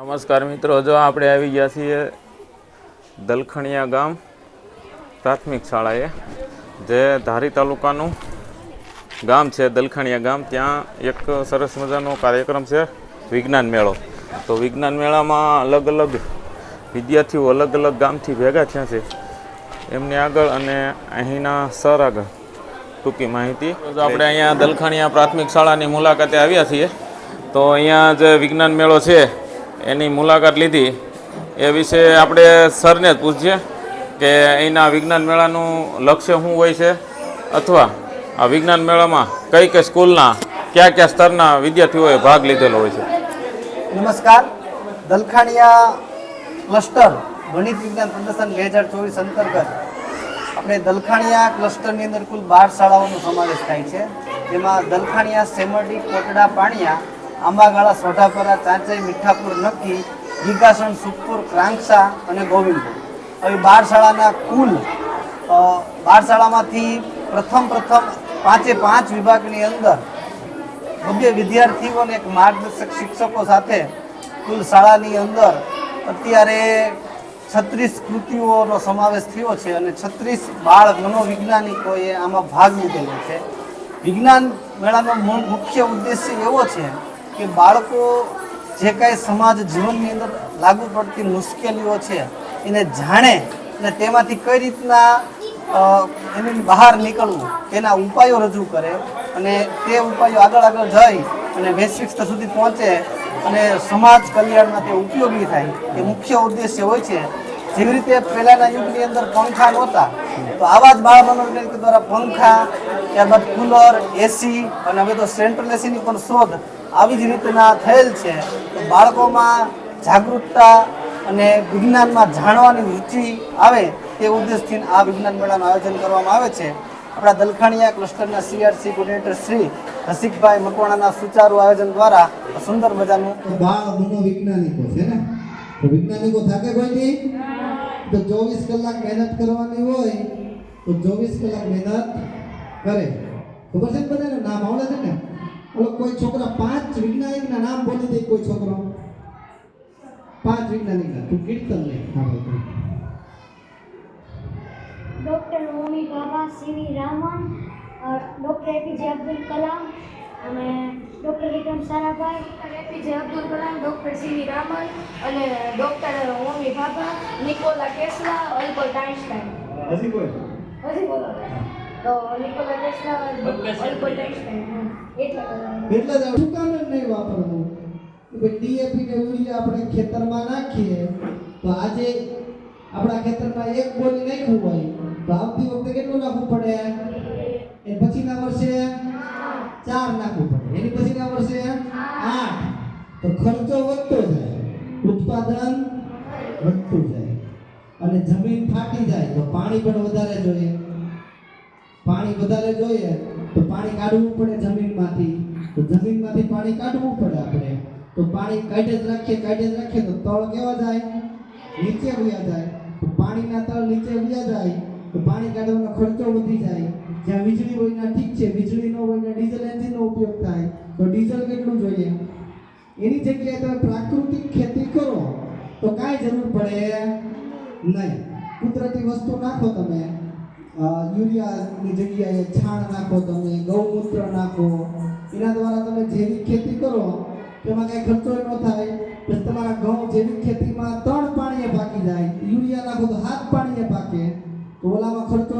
નમસ્કાર મિત્રો, જો આપણે આવી ગયા છીએ દલખણિયા ગામ પ્રાથમિક શાળાએ, જે ધારી તાલુકાનું ગામ છે, દલખણિયા ગામ. ત્યાં એક સરસ મજાનો કાર્યક્રમ છે, વિજ્ઞાન મેળો. તો વિજ્ઞાન મેળામાં અલગ અલગ વિદ્યાર્થીઓ અલગ અલગ ગામથી ભેગા થયા છે. એમની આગળ અને અહીંના સર આગળ ટૂંકી માહિતી. આપણે અહીંયા દલખણિયા પ્રાથમિક શાળાની મુલાકાતે આવ્યા છીએ, તો અહીંયા જે વિજ્ઞાન મેળો છે એની મુલાકાત લીધી. એ વિશે આપણે સરને જ પૂછીએ કે અહીંના વિજ્ઞાન મેળાનું લક્ષ્ય શું હોય છે? અથવા આ વિજ્ઞાન મેળામાં કઈ કઈ સ્કૂલના કયા કયા સ્તરના વિદ્યાર્થીઓએ ભાગ લીધેલો હોય છે? નમસ્કાર. દલખાણિયા ક્લસ્ટર ગણિત વિજ્ઞાન પ્રદર્શન બે હજાર ચોવીસ અંતર્ગત આપણે દલખાણિયા ક્લસ્ટરની અંદર કુલ બાર શાળાઓનો સમાવેશ થાય છે. જેમાં દલખાણિયા, સેમરડી, કોટડા, પાણિયા આંબાગાળા, સોઢાપરા, ચાંચાઈ, મીઠાપુર નક્કી, ગીગાસણ, સુખપુર ક્રાંકસા અને ગોવિંદપુર. હવે બાર શાળાના કુલ બાર શાળામાંથી પ્રથમ પ્રથમ પાંચે પાંચ વિભાગની અંદર ભવ્ય વિદ્યાર્થીઓ અને એક માર્ગદર્શક શિક્ષકો સાથે કુલ શાળાની અંદર અત્યારે છત્રીસ કૃતિઓનો સમાવેશ થયો છે અને છત્રીસ બાળ મનોવૈજ્ઞાનિકોએ આમાં ભાગ લીધેલો છે. વિજ્ઞાન મેળાનો મૂળ મુખ્ય ઉદ્દેશ્ય એવો છે કે બાળકો જે કાંઈ સમાજ જીવનની અંદર લાગુ પડતી મુશ્કેલીઓ છે, એને જાણે અને તેમાંથી કઈ રીતના એની બહાર નીકળવું, તેના ઉપાયો રજૂ કરે અને તે ઉપાયો આગળ આગળ જઈ અને વૈશ્વિક સ્તર સુધી પહોંચે અને સમાજ કલ્યાણમાં તે ઉપયોગી થાય. એ મુખ્ય ઉદ્દેશ્ય હોય છે. જેવી રીતે પહેલાના યુગની અંદર પંખા નહોતા, તો આવા જ બાળ મનોરંજન દ્વારા પંખા, ત્યારબાદ કુલર, એસી અને હવે તો સેન્ટ્રલ એસીની પણ શોધ આવી જ રીતના થયેલ છે. તો બાળકોમાં જાગૃતતા અને વિજ્ઞાનમાં જાણવાની રુચિ આવે તે ઉદ્દેશથી આ વિજ્ઞાન મેળાનું આયોજન કરવામાં આવે છે. આપણા દલખાણીયા ક્લસ્ટરના સીઆરસી કોર્ડિનેટર શ્રી રસિકભાઈ મકવાણાના સુચારુ આયોજન દ્વારા સુંદર મજાનું બાળ મનોવૈજ્ઞાનિકો છે ને? તો વૈજ્ઞાનિકો થાકે કોઈથી? તો ચોવીસ કલાક મહેનત કરવાની હોય, તો ચોવીસ કલાક મહેનત કરે. ખબર છે બધાને? નામ આવડે છે ને? ઓલો કોઈ છોકરા પાંચ વૈજ્ઞાનિકના નામ બોલી દે કોઈ છોકરો? પાંચ વૈજ્ઞાનિકના. તું કીર્તન લે. હા ભાઈ doctor Homi Baba CV Raman doctor APJ Abdul Kalam અને doctor Vikram Sarabhai doctor APJ Abdul Kalam doctor CV Raman અને doctor Homi Bhabha Nikola Tesla Albert Einstein. હજી કોઈ હજી બોલો. તો નિકોલા ટેસ્લા એટલા શું કામ નહીં વાપરવું. ભાઈ ડીએપી ને યુરિયા આપણે ખેતરમાં નાખીએ તો આજે આપણા ખેતરમાં એક બોલી નાખ્યું હોય તો આવતી વખતે કેટલું નાખવું પડે? એ પછીના વર્ષે ચાર નાખવું પડે. એની પછીના વર્ષે આઠ. તો ખર્ચો વધતો જાય ઉત્પાદન વધતું જાય અને જમીન ફાટી જાય તો પાણી પણ વધારે જોઈએ. પાણી વધારે જોઈએ તો પાણી કાઢવું પડે જમીનમાંથી. તો જમીનમાંથી પાણી કાઢવું પડે આપણે. તો પાણી કાઢે જ રાખીએ, કાઢે જ રાખીએ તો તળ કેવા જાય? નીચે વયા જાય. તો પાણીના તળ નીચે વયા જાય. તો પાણી કાઢવાનો ખર્ચો વધી જાય. જ્યાં વીજળી હોય ત્યાં ઠીક છે, વીજળી ન હોય ત્યાં ડીઝલ એન્જિનનો ઉપયોગ થાય. તો ડીઝલ કેટલું જોઈએ? એની જગ્યાએ તમે પ્રાકૃતિક ખેતી કરો, તો કાંઈ જરૂર પડે નહીં. કુદરતી વસ્તુ નાખો તમે. યુરિયાની જગ્યાએ છાણ નાખો તમે, ગૌમૂત્ર નાખો. એના દ્વારા તમે જૈવિક ખેતી કરો. તેમાં કાંઈ ખર્ચો ન થાય પછી તમારા ઘઉં જૈવિક ખેતીમાં ત્રણ પાણીએ પાકી જાય. યુરિયા નાખો તો હાથ પાણીએ પાકે. તો ઓલામાં ખર્ચો